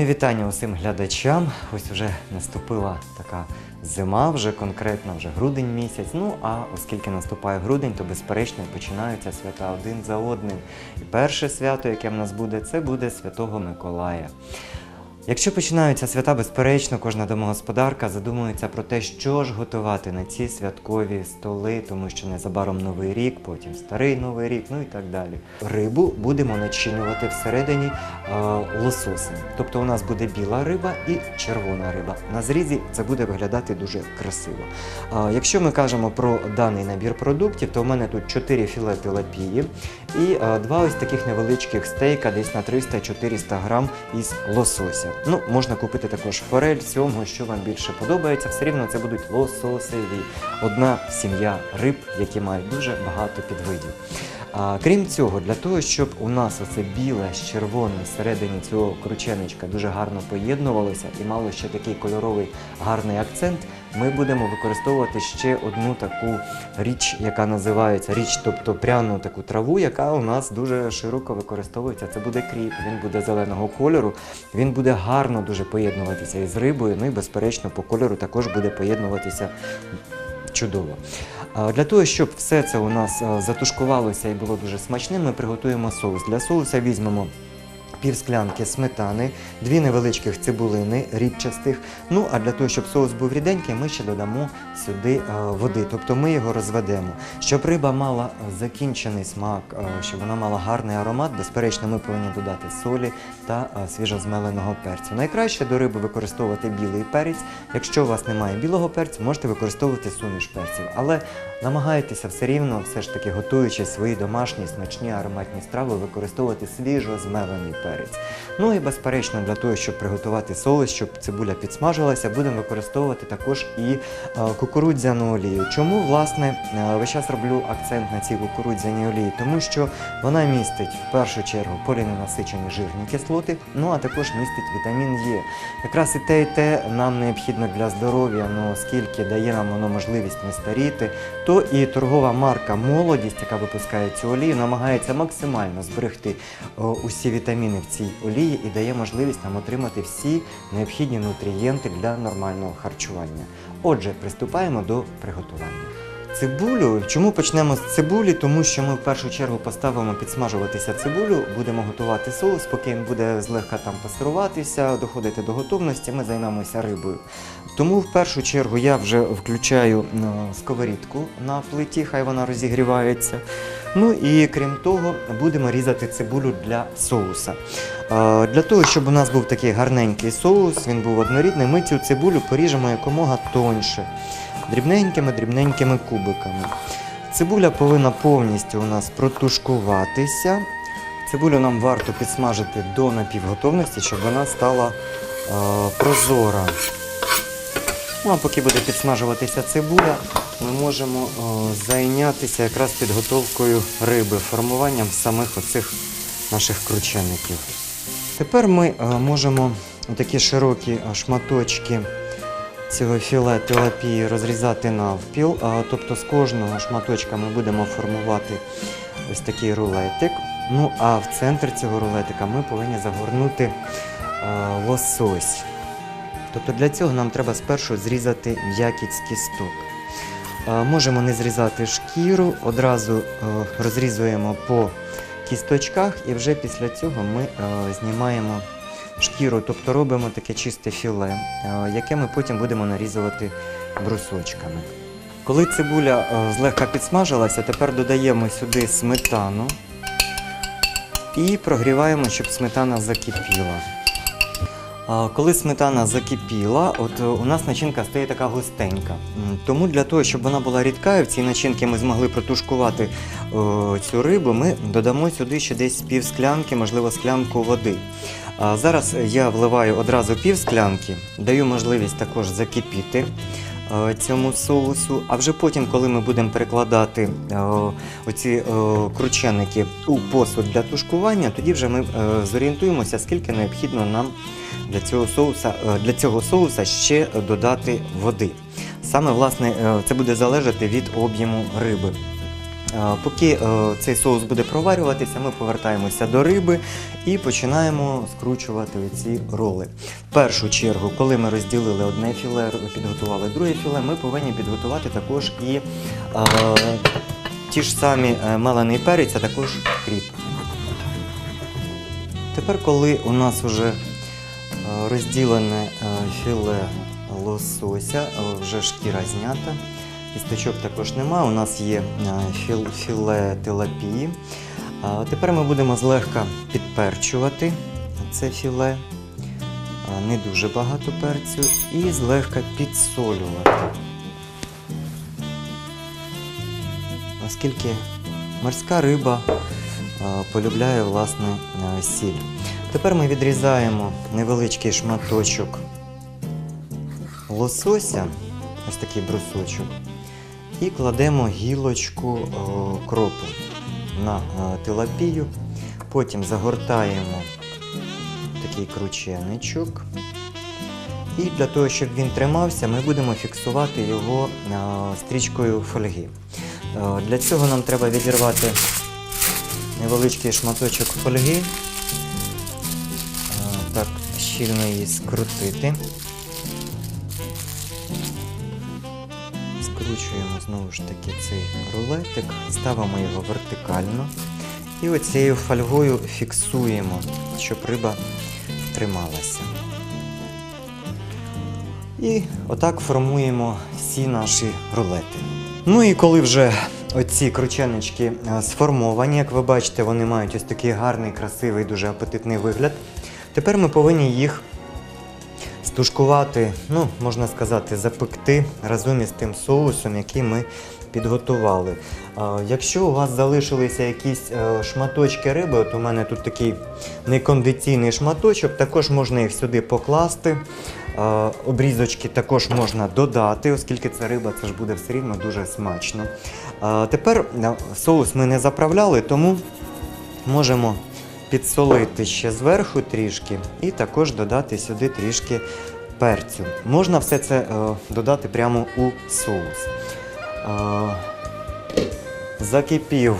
Мої вітання усім глядачам. Ось вже наступила така зима, вже конкретно, вже грудень місяць. Ну а оскільки наступає грудень, то безперечно починаються свята один за одним. І перше свято, яке в нас буде, це буде Святого Миколая. Якщо починаються свята, безперечно, кожна домогосподарка задумується про те, що ж готувати на ці святкові столи, тому що незабаром новий рік, потім старий новий рік, ну і так далі. Рибу будемо начинювати всередині е, лососем. Тобто у нас буде біла риба і червона риба. На зрізі це буде виглядати дуже красиво. Е, якщо ми кажемо про даний набір продуктів, то в мене тут 4 філе тилапії і е, два ось таких невеличких стейка, десь на 300-400 грам із лосося. Ну, можна купити також форель, сьомгу, що вам більше подобається. Все рівно це будуть лососеві. Одна сім'я риб, які мають дуже багато підвидів. Крім цього, для того, щоб у нас оце біле з червоним всередині цього крученичка дуже гарно поєднувалося і мало ще такий кольоровий гарний акцент, ми будемо використовувати ще одну таку річ, яка називається річ, тобто пряну таку траву, яка у нас дуже широко використовується. Це буде кріп, він буде зеленого кольору, він буде гарно дуже поєднуватися із рибою. Ну і безперечно, по кольору також буде поєднуватися чудово. Для того, щоб все це у нас затушкувалося і було дуже смачним, ми приготуємо соус. Для соуса візьмемо пів склянки сметани, дві невеличких цибулини рідчастих. Ну а для того, щоб соус був ріденький, ми ще додамо сюди води, тобто ми його розведемо. Щоб риба мала закінчений смак, щоб вона мала гарний аромат, безперечно, ми повинні додати солі та свіжозмеленого перцю. Найкраще до риби використовувати білий перець. Якщо у вас немає білого перцю, можете використовувати суміш перців. Але намагайтеся все рівно, все ж таки готуючи свої домашні смачні ароматні страви, використовувати свіжозмелений перець. Ну і безперечно, для того, щоб приготувати соус, щоб цибуля підсмажилася, будемо використовувати також і е, кукурудзяну олію. Чому власне е, весь час роблю акцент на цій кукурудзяній олії? Тому що вона містить в першу чергу поліненасичені жирні кислоти, ну а також містить вітамін Е. Якраз і те, і те нам необхідно для здоров'я, ну оскільки дає нам воно можливість не старіти, то і торгова марка Молодість, яка випускає цю олію, намагається максимально зберегти усі вітаміни в цій олії і дає можливість нам отримати всі необхідні нутрієнти для нормального харчування. Отже, приступаємо до приготування. Цибулю. Чому почнемо з цибулі? Тому що ми в першу чергу поставимо підсмажуватися цибулю, будемо готувати соус, поки він буде злегка там пасируватися, доходити до готовності, ми займемося рибою. Тому в першу чергу я вже включаю е, сковорідку на плиті, хай вона розігрівається. Ну і крім того, будемо різати цибулю для соуса. Е, Для того, щоб у нас був такий гарненький соус, він був однорідний, ми цю цибулю поріжемо якомога тоньше дрібненькими-дрібненькими кубиками. Цибуля повинна повністю у нас протушкуватися. Цибулю нам варто підсмажити до напівготовності, щоб вона стала е, прозора. Ну, а поки буде підсмажуватися цибуля, ми можемо е, зайнятися якраз підготовкою риби, формуванням самих оцих наших кручеників. Тепер ми е, можемо такі широкі е, шматочки цього філе тилапії розрізати навпіл. Тобто з кожного шматочка ми будемо формувати ось такий рулетик. Ну а в центр цього рулетика ми повинні загорнути а, лосось. Тобто для цього нам треба спершу зрізати м'якість кісток. Можемо не зрізати шкіру, одразу е, розрізуємо по кісточках і вже після цього ми е, знімаємо шкіру, тобто робимо таке чисте філе, е, яке ми потім будемо нарізувати брусочками. Коли цибуля е, злегка підсмажилася, тепер додаємо сюди сметану і прогріваємо, щоб сметана закипіла. Коли сметана закипіла, от е, у нас начинка стає така густенька. Тому для того, щоб вона була рідка, і в цій начинці ми змогли протушкувати цю рибу, ми додамо сюди ще десь пів склянки, можливо, склянку води. Зараз я вливаю одразу пів склянки, даю можливість також закипіти е, цьому соусу. А вже потім, коли ми будемо перекладати е, оці крученики у посуд для тушкування, тоді вже ми зорієнтуємося, скільки необхідно нам для цього соуса, е, для цього соуса ще додати води. Саме власне е, це буде залежати від об'єму риби. Е, Поки цей соус буде проварюватися, ми повертаємося до риби і починаємо скручувати ці роли. В першу чергу, коли ми розділили одне філе, підготували друге філе, ми повинні підготувати також і е, ті ж самі мелений перець, а також кріп. Тепер, коли у нас вже розділене е, філе лосося, е, вже шкіра знята, кісточок також немає, у нас є е, філе тилапії. Тепер ми будемо злегка підперчувати це філе, не дуже багато перцю, і злегка підсолювати. Оскільки морська риба полюбляє власне сіль. Тепер ми відрізаємо невеличкий шматочок лосося, ось такий брусочок, і кладемо гілочку кропу на е, тилапію. Потім загортаємо такий крученичок. І для того, щоб він тримався, ми будемо фіксувати його е, стрічкою фольги. Е, Для цього нам треба відірвати невеличкий шматочок фольги, так щільно її скрутити. Скручуємо знову ж таки цей рулетик, ставимо його вертикально і оцією фольгою фіксуємо, щоб риба трималася. І отак формуємо всі наші рулети. Ну і коли вже оці крученички е, сформовані, як ви бачите, вони мають ось такий гарний, красивий, дуже апетитний вигляд. Тепер ми повинні їх стушкувати, ну, можна сказати, запекти разом із тим соусом, який ми підготували. Якщо у вас залишилися якісь е, шматочки риби, от у мене тут такий некондиційний шматочок, також можна їх сюди покласти. Обрізочки також можна додати, оскільки це риба, це ж буде все рівно дуже смачно. Тепер е, соус ми не заправляли, тому можемо підсолити ще зверху трішки і також додати сюди трішки перцю. Можна все це е, додати прямо у соус. Е, закипів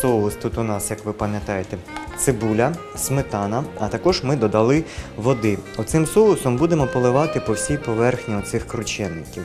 соус тут у нас, як ви пам'ятаєте, цибуля, сметана, а також ми додали води. Оцим соусом будемо поливати по всій поверхні оцих крученників.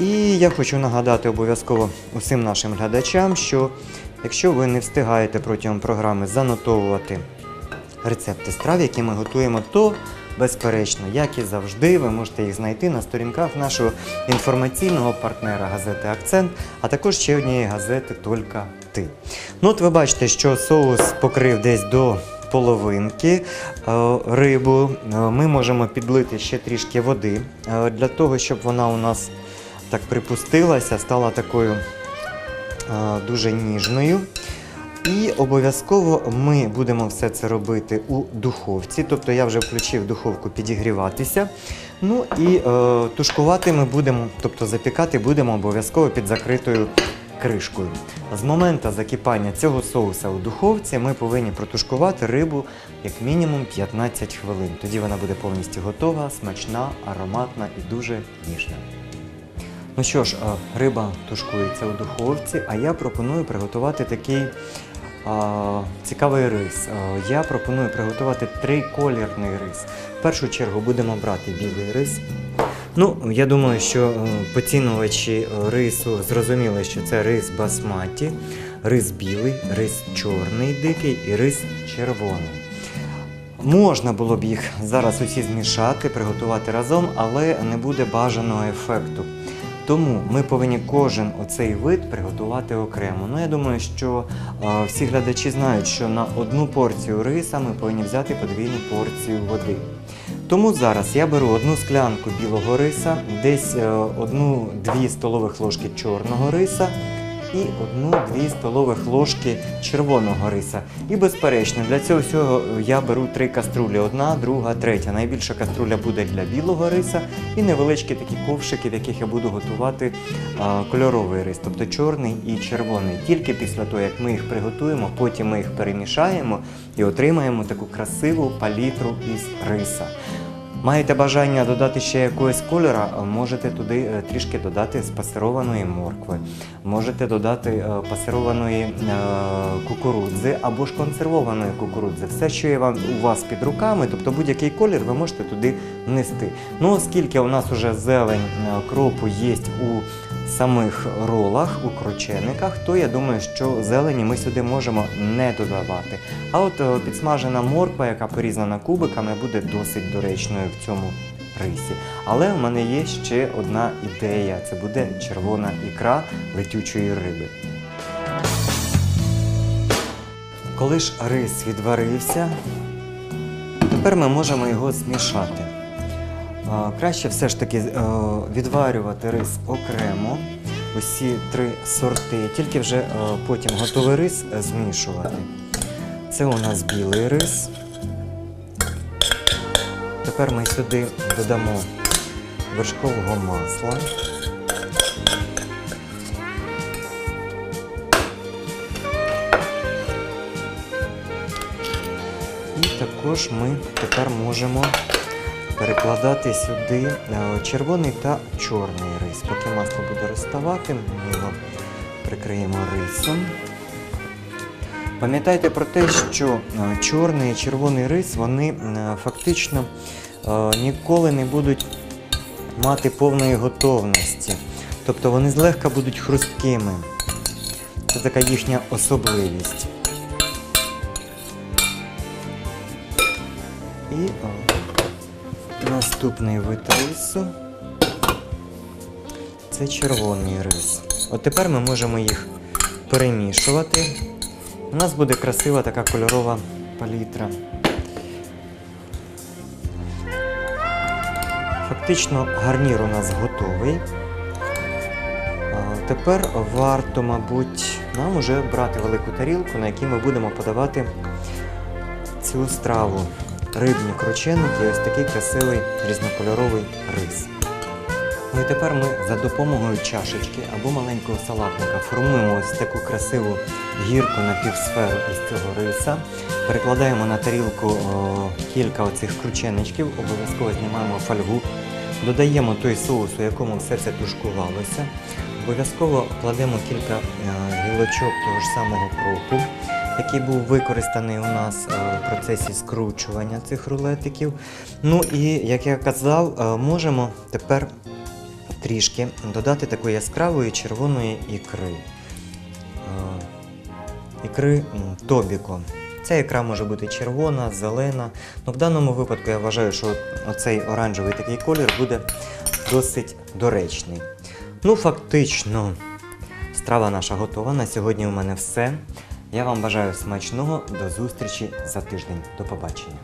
І я хочу нагадати обов'язково усім нашим глядачам, що якщо ви не встигаєте протягом програми занотовувати рецепти страв, які ми готуємо, то безперечно, як і завжди, ви можете їх знайти на сторінках нашого інформаційного партнера газети Акцент, а також ще однієї газети Тільки ти. Ну, от ви бачите, що соус покрив десь до половинки е, рибу. Е, Ми можемо підлити ще трішки води е, для того, щоб вона у нас так припустилася, стала такою е, дуже ніжною. І обов'язково ми будемо все це робити у духовці. Тобто я вже включив духовку підігріватися. Ну і е, тушкувати ми будемо, тобто запікати будемо обов'язково під закритою кришкою. З моменту закипання цього соуса у духовці ми повинні протушкувати рибу як мінімум 15 хвилин. Тоді вона буде повністю готова, смачна, ароматна і дуже ніжна. Ну що ж, риба тушкується у духовці, а я пропоную приготувати такий а, цікавий рис. Я пропоную приготувати триколірний рис. В першу чергу будемо брати білий рис. Ну, я думаю, що е, поцінувачі е, рису зрозуміли, що це рис басматі, рис білий, рис чорний дикий і рис червоний. Можна було б їх зараз усі змішати, приготувати разом, але не буде бажаного ефекту. Тому ми повинні кожен оцей вид приготувати окремо. Ну я думаю, що е, всі глядачі знають, що на одну порцію риса ми повинні взяти подвійну порцію води. Тому зараз я беру одну склянку білого риса, десь е, одну-дві столових ложки чорного риса і одну-дві столових ложки червоного риса. І безперечно, для цього всього я беру три каструлі: одна, друга, третя. Найбільша каструля буде для білого риса і невеличкі такі ковшики, в яких я буду готувати кольоровий рис, тобто чорний і червоний. Тільки після того, як ми їх приготуємо, потім ми їх перемішаємо і отримаємо таку красиву палітру із риса. Маєте бажання додати ще якогось кольора, е, можете туди е, трішки додати спасированої моркви, можете додати е, пасированої кукурудзи або ж консервованої кукурудзи. Все, що є у вас під руками, тобто будь-який колір ви можете туди внести. Ну, оскільки у нас уже зелень кропу є у самих ролах, у кручениках, то я думаю, що зелені ми сюди можемо не додавати. А от е, підсмажена морква, яка порізана кубиками, буде досить доречною в цьому рисі. Але в мене є ще одна ідея: це буде червона ікра летючої риби. Коли ж рис відварився, тепер ми можемо його змішати. Краще все ж таки е, відварювати рис окремо, усі три сорти, тільки вже е, потім готовий рис е, змішувати. Це у нас білий рис. Тепер ми сюди додамо вершкового масла. І також ми тепер можемо перекладати сюди е, червоний та чорний рис. Поки масло буде розставати, ми його прикриємо рисом. Пам'ятайте про те, що е, чорний і червоний рис вони е, фактично ніколи не будуть мати повної готовності. Тобто вони злегка будуть хрусткими. Це така їхня особливість. І наступний вид рису це червоний рис. От тепер ми можемо їх перемішувати. У нас буде красива така кольорова палітра. Фактично гарнір у нас готовий. Тепер варто, мабуть, нам уже брати велику тарілку, на якій ми будемо подавати цю страву. Рибні крученики і ось такий красивий різнокольоровий рис. Ну і тепер ми за допомогою чашечки або маленького салатника формуємо ось таку красиву гірку на півсферу із цього риса. Перекладаємо на тарілку о, кілька оцих крученичків, обов'язково знімаємо фольгу. Додаємо той соус, у якому все це тушкувалося. Обов'язково кладемо кілька е, гілочок того ж самого кропу, який був використаний у нас е, в процесі скручування цих рулетиків. Ну і, як я казав, е, можемо тепер трішки додати такої яскравої червоної ікри. Е, Ікри Тобіко. Ця ікра може бути червона, зелена. Ну, в даному випадку я вважаю, що оцей оранжевий такий колір буде досить доречний. Ну, фактично, страва наша готова. На сьогодні у мене все. Я вам бажаю смачного. До зустрічі за тиждень. До побачення.